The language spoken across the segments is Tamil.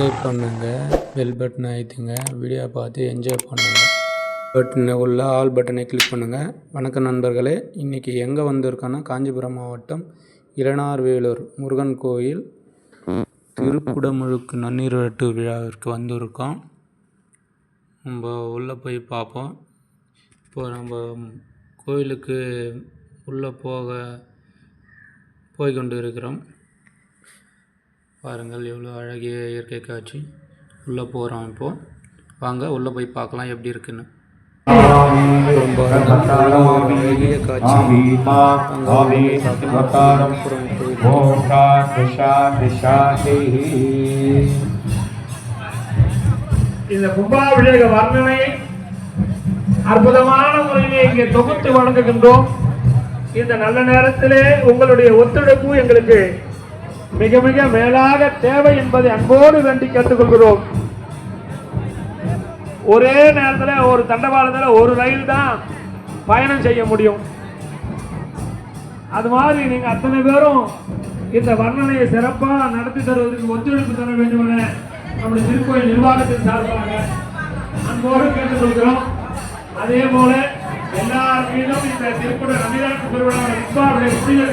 சப்ஸ்கிரைப் பண்ணுங்கள் பெல் பட்டனை அழுத்துங்க வீடியோ பார்த்து என்ஜாய் பண்ணுங்கள் பட்டனை உள்ள ஆல் பட்டனை கிளிக் பண்ணுங்கள் வணக்கம் நண்பர்களே இன்றைக்கி எங்கே வந்திருக்கோன்னா காஞ்சிபுரம் மாவட்டம் இரணார்வேலூர் முருகன் கோயில் திருக்குடமுழுக்கு நன்னீராட்டு விழாவிற்கு வந்திருக்கோம். நம்ம உள்ளே போய் பார்ப்போம். இப்போ நம்ம கோயிலுக்கு உள்ளே போக போய் கொண்டு இருக்கிறோம் பாருங்கள் எவ்வளோ அழகிய இயற்கை காட்சி. உள்ளே போகிறோம் இப்போது வாங்க உள்ளே போய் பார்க்கலாம் எப்படி இருக்குன்னு. ரொம்ப அழகிய காட்சி இந்த கும்பாபிஷேக வர்ணனையை அற்புதமான முறையிலே இங்கே தொகுத்து வழங்குகின்றோம். இந்த நல்ல நேரத்திலே உங்களுடைய ஒத்துழைப்பு எங்களுக்கு மிக மிக மேலாக தேவை என்பதை அன்போடு வேண்டி கேட்டுக்கொள்கிறோம். ஒரே நேரத்தில் ஒரு தண்டவாளத்தில் ஒரு ரயில் தான் பயணம் செய்ய முடியும். அது மாதிரி நீங்க அத்தனை பேரும் இந்த வர்ணனையை சிறப்பாக நடத்தி தருவதற்கு ஒத்துழைப்பு தர வேண்டும் என நம்முடைய திருக்கோயில் நிர்வாகத்தின் சார்பாக அன்போடு கேட்டுக்கொள்கிறோம். அதே போல எல்லார் மீதும் இந்த திருக்குறள் நம்பிராட்டு திருவிழா நிர்வாக புனித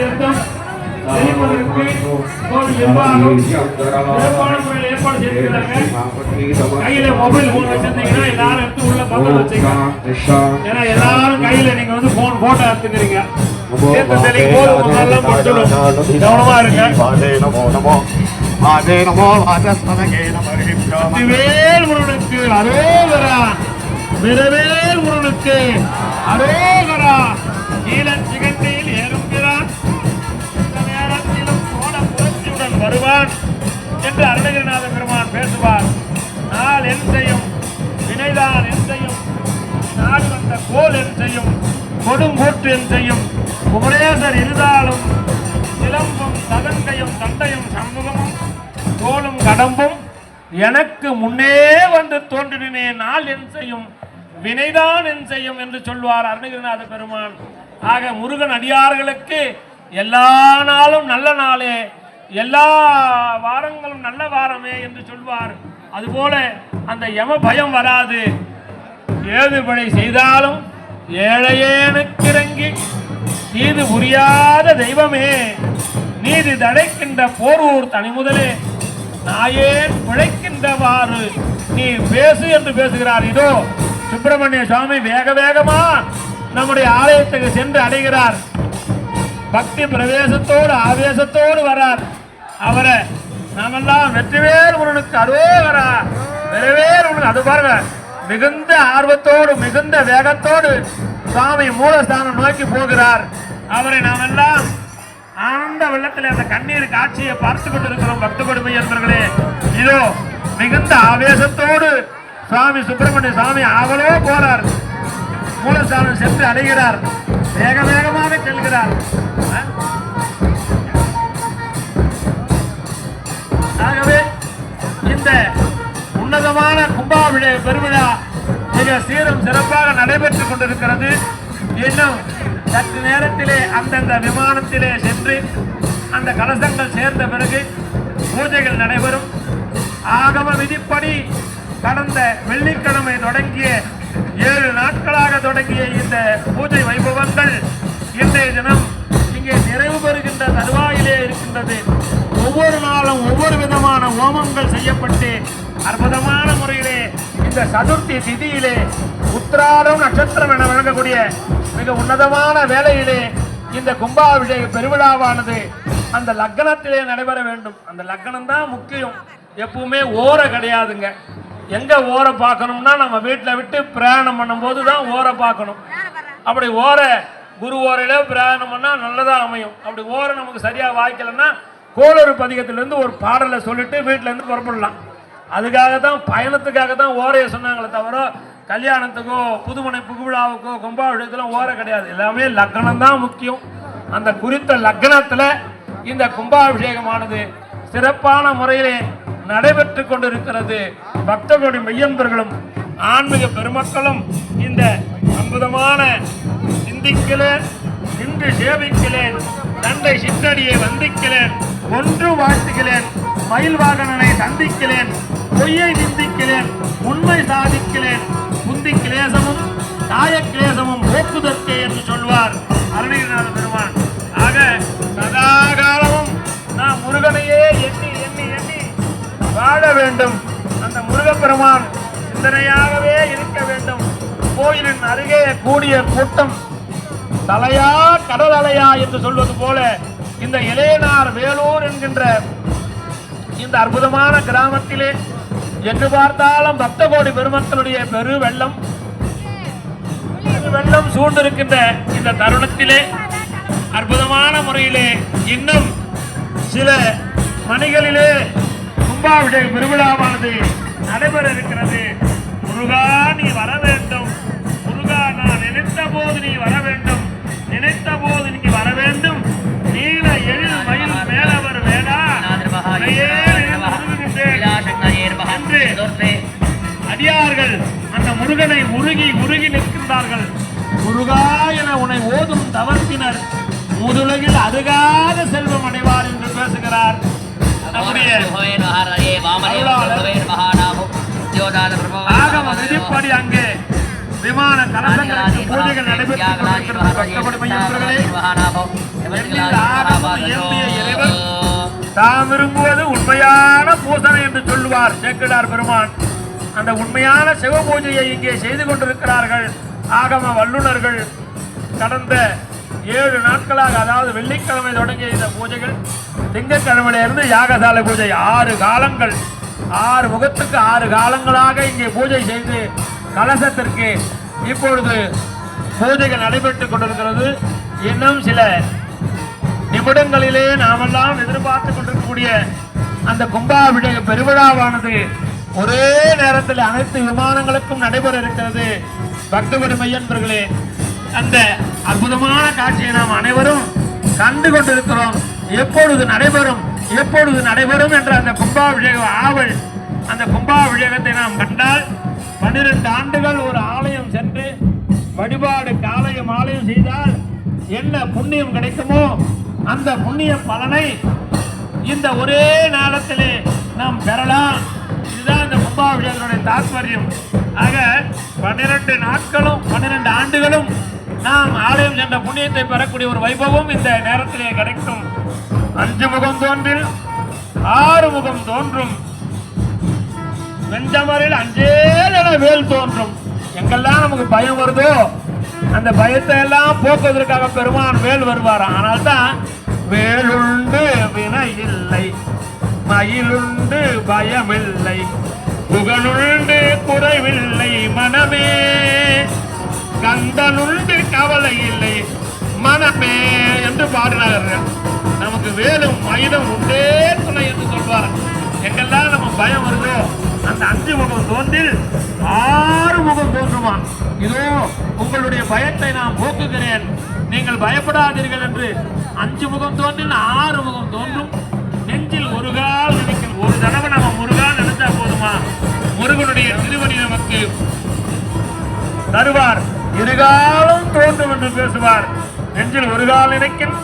கையில மொபைல் போன் வச்சிருந்தீங்கன்னா எல்லாரும் எடுத்து உள்ள பக்கம் வச்சுக்கலாம் ஏன்னா எல்லாரும் கையில நீங்க வந்து போன் போட்டோ எடுத்துக்கிறீங்க சேர்த்து தெளிக்கும் போது உங்க நல்லா முடிச்சிடும். கவனமா இருங்க வேல் முருகனுக்கு அரோகரா விரவேல் முருகனுக்கு அரோகரா ஈழன் என்று அருணகிரிநாத பெருமான் பேசுவார். நாள் என் செய்யும் வினைதான் என் செய்யும் நாடு வந்த கோல் என் செய்யும் கொடுங்கூற்று என் செய்யும் குமரேசர் இருந்தாலும் சிலம்பும் சதங்கையும் தந்தையும் சண்முகமும் தோளும் கடம்பும் எனக்கு முன்னே வந்து தோன்றினே நாள் என் செய்யும் வினைதான் என் செய்யும் என்று சொல்வார் அருணகிரிநாத பெருமான். ஆக முருகன் அடியார்களுக்கு எல்லா நாளும் நல்ல நாளே. எல்லா வாரங்களும் நல்ல வாரமே என்று சொல்வார். அதுபோல அந்த யம பயம் வராது. ஏது பிழை செய்தாலும் ஏழையேனுக்கிறங்கி நீது புரியாத தெய்வமே. நீதி தடைக்கின்ற போரூர் தனி முதலே நாயேன் பிழைக்கின்றவாறு நீ பேசு என்று பேசுகிறார். இதோ சுப்பிரமணிய சுவாமி வேக வேகமா நம்முடைய ஆலயத்துக்கு சென்று அடைகிறார். பக்தி பிரவேசத்தோடு ஆவேசத்தோடு வரார். அவரை நாமெல்லாம் வெற்றிவேல் முருகனுக்கு அரோகரா வெறவேல் முருகன் அது பாருங்க மிகுந்த ஆர்வத்தோடு மிகுந்த வேகத்தோடு சுவாமி மூலஸ்தானம் நோக்கி போகிறார். அவரை நாமெல்லாம் ஆனந்த வெள்ளத்தில் அந்த கண்ணீர் காட்சியை பார்த்து கொண்டிருக்கிறோம் பக்த கொடுமை என்பர்களே. இதோ மிகுந்த ஆவேசத்தோடு சுவாமி சுப்பிரமணிய சுவாமி ஆவலோ போறார். மூலஸ்தானம் சென்று அடைகிறார். வேக வேகமாக செல்கிறார். ஆகவே இந்த உன்னதமான கும்பாபிஷேக பெருவிழா மிக சீரும் சிறப்பாக நடைபெற்றுக் கொண்டிருக்கிறது. இன்னும் சற்று நேரத்திலே அந்தந்த விமானத்திலே சென்று அந்த கலசங்கள் சேர்ந்த பிறகு பூஜைகள் நடைபெறும். ஆகம விதிப்படி கடந்த வெள்ளிக்கிழமை தொடங்கிய ஏழு நாட்களாக தொடங்கிய இந்த பூஜை வைபவங்கள் இன்றைய தினம் இங்கே நிறைவு பெறுகின்ற தருவாயிலே இருக்கின்றது. ஒவ்வொரு நாளும் ஒவ்வொரு விதமான ஹோமங்கள் செய்யப்பட்டு அற்புதமான முறையிலே இந்த சதுர்த்தி திதியிலே உத்திராடம் நட்சத்திரம் என வழங்கக்கூடிய மிக உன்னதமான வேலையிலே இந்த கும்பாபிஷேக பெருவிழாவானது அந்த லக்னத்திலே நடைபெற வேண்டும். அந்த லக்னம் தான் முக்கியம். எப்பவுமே ஓர கிடையாதுங்க. எங்க ஓரை பார்க்கணும்னா நம்ம வீட்டில் விட்டு பிரயாணம் பண்ணும்போது தான் ஓரை பார்க்கணும். அப்படி ஓர குரு ஓரையில பிரயாணம் பண்ணால் நல்லதாக அமையும். அப்படி ஓரம் நமக்கு சரியாக வாய்க்கலைன்னா கோளறு பதிகத்திலேருந்து ஒரு பாடலை சொல்லிட்டு வீட்டிலேருந்து புறப்படலாம். அதுக்காக தான் பயணத்துக்காக தான் ஓரையை சொன்னாங்களே தவிர கல்யாணத்துக்கோ புதுமனை புகுவிழாவுக்கோ கும்பாபிஷேகத்தில் ஓரை கிடையாது. எல்லாமே லக்னம் தான் முக்கியம். அந்த குறித்த லக்னத்தில் இந்த கும்பாபிஷேகமானது சிறப்பான முறையிலே நடைபெற்று கொண்டிருக்கிறது. பக்தர்களுடைய மெய்யன்பர்களும் ஆன்மீக பெருமக்களும் இந்த அற்புதமான வந்திக்கிறேன். நின்று சேவிக்கிறேன். தந்தை சித்தடியை வந்திக்கிறேன். ஒன்று வாழ்த்துகிறேன். மயில் வாகனனை சந்திக்கிறேன். பொய்யை நிந்திக்கிறேன். உண்மை சாதிக்கிறேன். குந்தி கிளேசமும் தாய கிளேசமும் போக்குதற்கே என்று சொல்வார் அருணகிரிநாத பெருமான். ஆக சதாகாலமும் நான் முருகனையே எண்ணி எண்ணி எண்ணி வாழ வேண்டும். அந்த முருகப்பெருமான் சிந்தனையாகவே இருக்க வேண்டும். கோயிலின் அருகே கூடிய கூட்டம் தலையா கடல் அலையா என்று சொல்வது போல இந்த இளையனார் வேலூர் என்கின்ற இந்த அற்புதமான கிராமத்திலே எங்கு பார்த்தாலும் பக்த கோடி பெருமக்களுடைய பெரு வெள்ளம் வெள்ளம் சூழ்ந்திருக்கின்ற இந்த தருணத்திலே அற்புதமான முறையிலே இன்னும் சில மணிகளிலே கும்பாபிஷேக பெருவிழாவானது நடைபெற இருக்கிறது முருகா நீ வர வேண்டும். முருகா நான் நினைத்த போது நீ வர வேண்டும். நினைத்த போது நீ வர வேண்டும். நீல எழில் மயில் மேலவர் வேடா. அடியார்கள் அந்த முருகனை உருகி உருகி நிற்கின்றார்கள். முருகா என உன்னை ஓதும் தவத்தினர் முதுலகில் அருகாத செல்வம் அடைவார் என்று பேசுகிறார். ஆகம விதிப்படி அங்கே விமான கலசங்களுக்கு பூஜைகள் நடைபெற்றுக் கொண்டிருக்கிறது பக்தபடி மையவர்களே தாம் விரும்புவது உண்மையான பூசனை என்று சொல்லுவார் சேக்கிடார் பெருமான். அந்த உண்மையான சிவ பூஜையை இங்கே செய்து கொண்டிருக்கிறார்கள் ஆகம வல்லுனர்கள் கடந்த ஏழு நாட்களாக அதாவது வெள்ளிக்கிழமை தொடங்கிய இந்த பூஜைகள் திங்கட்கிழமையிலிருந்து யாகசாலை பூஜை ஆறு காலங்கள். ஆறு முகத்துக்கு ஆறு காலங்களாக இங்கே பூஜை செய்து கலசத்திற்கு இப்பொழுது பூஜைகள் நடைபெற்றுக் கொண்டிருக்கிறது. இன்னும் சில நிமிடங்களிலே நாமெல்லாம் எதிர்பார்த்து கொண்டிருக்கக்கூடிய அந்த கும்பாபிஷேக பெருவிழாவானது ஒரே நேரத்தில் அனைத்து விமானங்களுக்கும் நடைபெற இருக்கிறது. பக்தகுடி மையன்பர்களே அந்த அற்புதமான காட்சியை நாம் அனைவரும் கண்டு கொண்டிருக்கிறோம். எப்பொழுது நடைபெறும் எப்பொழுது நடைபெறும் என்ற அந்த கும்பாபிஷேக ஆவல் அந்த கும்பாபிஷேகத்தை நாம் கண்டால் பன்னிரண்டு ஆண்டுகள் ஒரு ஆலயம் சென்று வழிபாடு காலையும் ஆலயம் செய்தால் என்ன புண்ணியம் கிடைக்குமோ அந்த புண்ணிய பலனை இந்த ஒரே நேரத்திலே நாம் பெறலாம். இதுதான் இந்த கும்பாபிஷேகனுடைய தாத்பரியம். ஆக பன்னிரண்டு நாட்களும் பன்னிரண்டு ஆண்டுகளும் நாம் ஆலயம் சென்ற புண்ணியத்தை பெறக்கூடிய ஒரு வைபவம் இந்த நேரத்திலே கிடைக்கும். அஞ்சு முகம் தோன்றில் ஆறு முகம் தோன்றும். வெஞ்சமரில் அஞ்சேல் என வேல் தோன்றும். எங்கெல்லாம் நமக்கு பயம் வருதோ அந்த பயத்தை எல்லாம் போக்குவதற்காக பெருமான் வேல் வருவார். ஆனால் தான் வேலுண்டு வினை இல்லை மயிலுண்டு பயமில்லை புகழுண்டு குறைவில்லை மனமே. கந்தனுண்டு கவலை இல்லை மனமே என்று பாடினார்கள். நமக்கு வேலும் மயிலும் உண்டே துணை என்று சொல்வார் எங்கெல்லாம் பயம் வருதோ? அந்த அஞ்சு முகம் தோன்றில் ஆறு முகம் தோன்றுமா? இதோ உங்களுடைய பயத்தை நான் போக்குகிறேன். நீங்கள் பயப்படாதீர்கள் என்று அஞ்சு முகம் தோன்றில் ஆறு முகம் தோன்றும். நெஞ்சில் ஒரு கால் நினைக்கும் ஒரு தடவை நம்ம முருகால் நினைச்சா போதுமா? முருகனுடைய திருவடி நமக்கு தருவார். இருகாலும் தோன்றும் என்று பேசுவார். நெஞ்சில் ஒரு கால் நினைக்கும்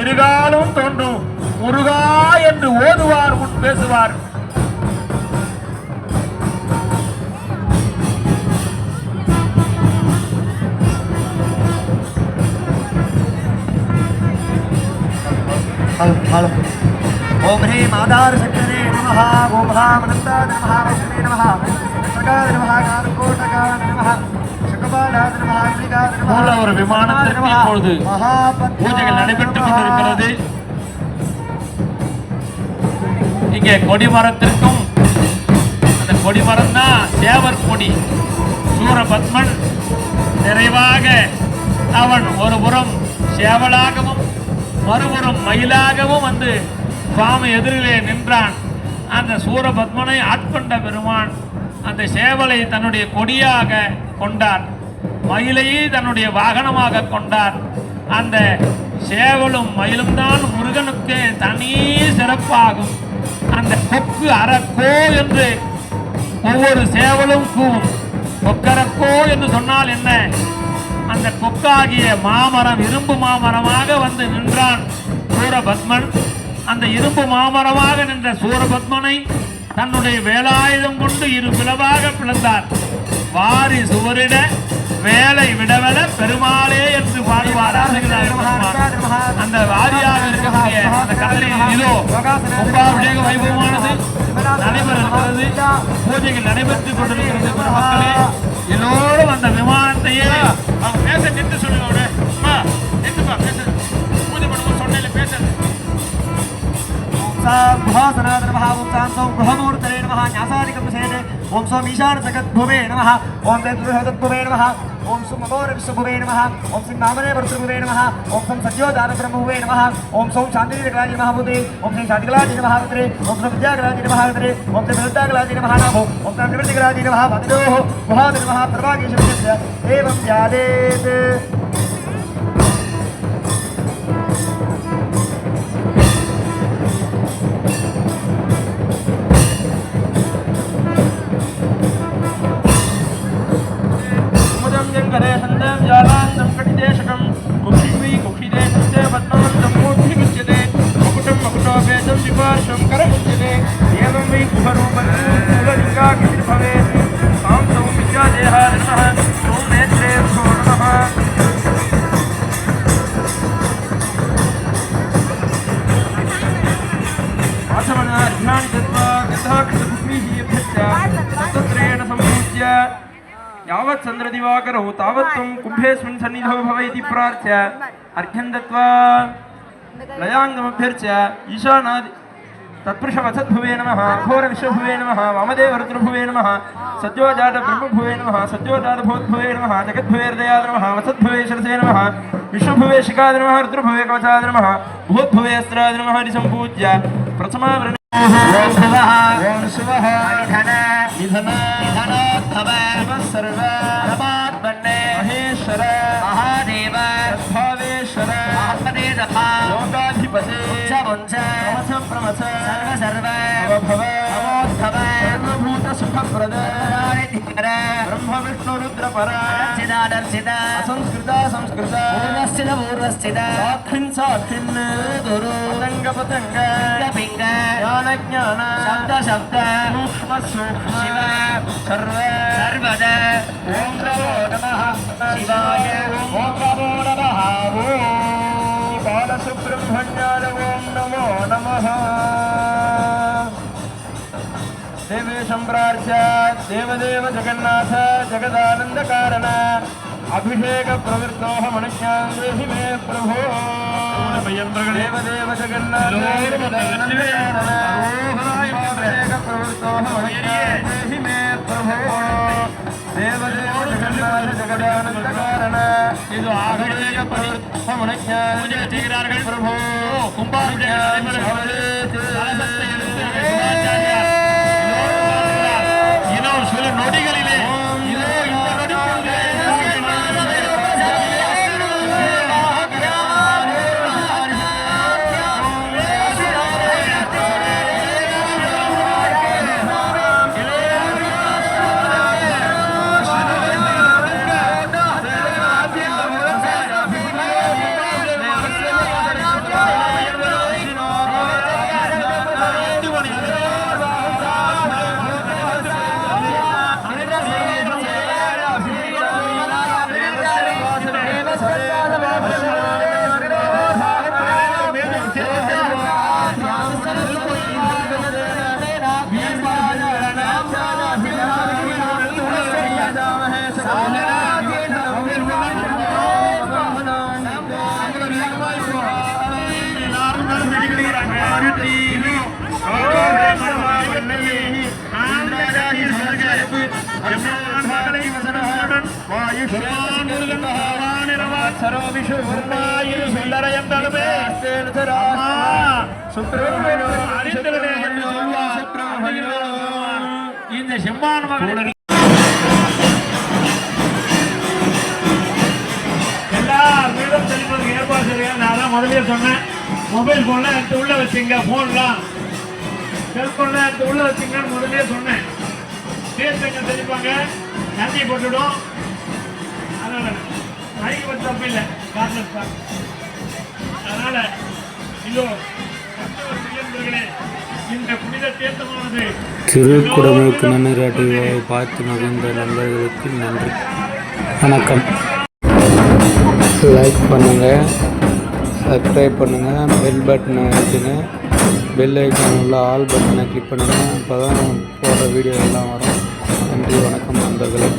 இருகாலும் தோன்றும். முருகா என்று ஓதுவார் முன் பேசுவார். ஓம் ஹ்ரீம் ஆதார சக்கரே நம ஓம் ஹாம் அனந்தாத நம வைஷ்ணவே நம சகாத நம காரகோட்டகாத நம மூல ஒரு விமானத்திற்கு இப்பொழுது பூஜைகள் நடைபெற்றுக் கொண்டிருக்கிறது. இங்கே கொடிமரத்திற்கும் அந்த கொடிமரம் தான் தேவர் கொடி சூரபத்மன் நிறைவாக அவன் ஒரு புறம் சேவலாகவும் மறுபுறம் மயிலாகவும் வந்து சுவாமி எதிரிலே நின்றான். அந்த சூரபத்மனை ஆட்கொண்ட பெருமான் அந்த சேவலை தன்னுடைய கொடியாக கொண்டார் மயிலையே தன்னுடைய வாகனமாக கொண்டார் அந்த சேவலும் மயிலும் தான் முருகனுக்கு தனி சிறப்பாகும். அந்த கொக்கு அறக்கோ என்று ஒவ்வொரு சேவலும் கூவும். கொக்கரக்கோ என்று சொன்னால் என்ன? அந்த கொக்காகிய மாமரம் இரும்பு மாமரமாக வந்து நின்றான் சூரபத்மன். அந்த இரும்பு மாமரமாக நின்ற சூரபத்மனை தன்னுடைய வேலாயுதம் கொண்டு இரு பிளவாக பிளந்தார். வாரி சுவரிட வேலை விடவல பெருமாளே என்று பாடுவார். அந்த வாரியாக இருக்கக்கூடிய அந்த கடலில் இதோ வைபவமானது. நடைபெற பூஜைகள் நடைபெற்றுக் கொண்டிருக்கிறது. மக்களே எல்லோரும் அந்த விமானத்தையே அவங்க பேச நின்று சொல்லுங்க அவரு. பேச. பூஜை பண்ணுவோம் சொன்னேன் பேசுறது సార్భాసనాద్రభావుంసాం సౌ గృహమూర్తరే నమ న్యాసాదికృషేణే ఓం సౌం ఈశాన జగద్భువే నమ ఓం జగద్భువే నమ ఓం సుం మమోర విశ్వభువే నమ ఓం శ్రీ నామనే భర్తృభువే నమ ఓం సం సత్యోదాన బ్రహ్మభువే నమ ఓం సౌ శాంతిరాజ మహాభూతే ఓం శ్రీ శాంతికలాజి మహాభద్రే ఓం శ్రీ విద్యాకలాజి మహాభద్రే ఓం శ్రీ విద్యాకలాజి మహానాభో ఓం శ్రీ నివృత్తికలాజి మహాభద్రో మహాభద్ర మహాప్రభాగేశ్వర ఏం యాదేత్ यावत् चन्द्रदिवाकरौ तावत् त्वं कुम्भेऽस्मिन् सन्निधौ भव प्रार्थ्य। अर्घ्यं दत्त्वा लयाङ्गमभ्यर्च्य। ईशानादि తత్పురుషవసద్భువే నమ ఘోర విశ్వభువే నమ వామదేవ రుద్రభువే నమ సత్యోజాత బ్రహ్మభువే నమ సత్యోజాత భూద్భువే నమ జగద్భువేర్దయా నమ వసద్భువే శరసే నమ విశ్వభువే శిఖాద నమ రుద్రభువే కవచాద నమ భూద్భువే అస్త్రాద నమ సంపూజ్య ప్రథమావరణ. శివ. శివ. నిధన నిధన సర్వ. सुखप्रद सर्वराधिकर ब्रह्म विष्णु रुद्र पर दर्शित असंस्कृत संस्कृत पूर्वस्थित पूर्वस्थित साक्षिन् साक्षिन् गुरु पतंग पतंग पिङ्ग ज्ञान ज्ञान शब्द शब्द सूक्ष्म सूक्ष्म शिव सर्व सर्वद ओम नमो नमः शिवाय ओम नमो नमः ओम बालसुब्रह्मण्याय ओम नमो नमः देवेशं प्रार्थ्य देवदेव जगन्नाथ जगदानन्दकारण अभिषेकप्रवृत्तोः मनुष्यान् देहि मे प्रभो देवदेव जगन्नाथ अभिषेकप्रवृत्तोः मनुष्यान् देहि मे प्रभो देवदेव जगन्नाथ जगदानन्दकारण ಇದು ಆಗಳಿಗೆ ಮನುಷ್ಯ ಪ್ರಭೋ ಕುಂಭ நொடிகளிலே இந்த செம்மான மகன் எல்லா வீடும் தெளிப்பதுக்கு ஏற்பாடு செய்யுங்க நான் தான் முதலே சொன்னேன் மொபைல் ஃபோன்லாம் எடுத்து உள்ள வச்சுங்க ஃபோன்லாம் செல்ஃபோன்லாம் எடுத்து உள்ள வச்சுங்கன்னு முதலே சொன்னேன் பேசுங்க தெளிப்பாங்க நன்றி போட்டுடும் அதனால மைக் வச்சு இல்லை காரணம் தான் அதனால இதோ நண்பர்களே, திருக்குடமுழுக்கு பார்த்து மகிழ்ந்த நண்பர்களுக்கு நன்றி. வணக்கம். லைக் பண்ணுங்கள் சப்ஸ்கிரைப் பண்ணுங்கள் பெல் பட்டனை அழுத்துங்க பெல் ஐக்கான் உள்ள ஆல் பட்டனை கிளிக் பண்ணுங்கள் அப்போ தான் போடுற வீடியோ எல்லாம் வரும். நன்றி வணக்கம் நண்பர்களே.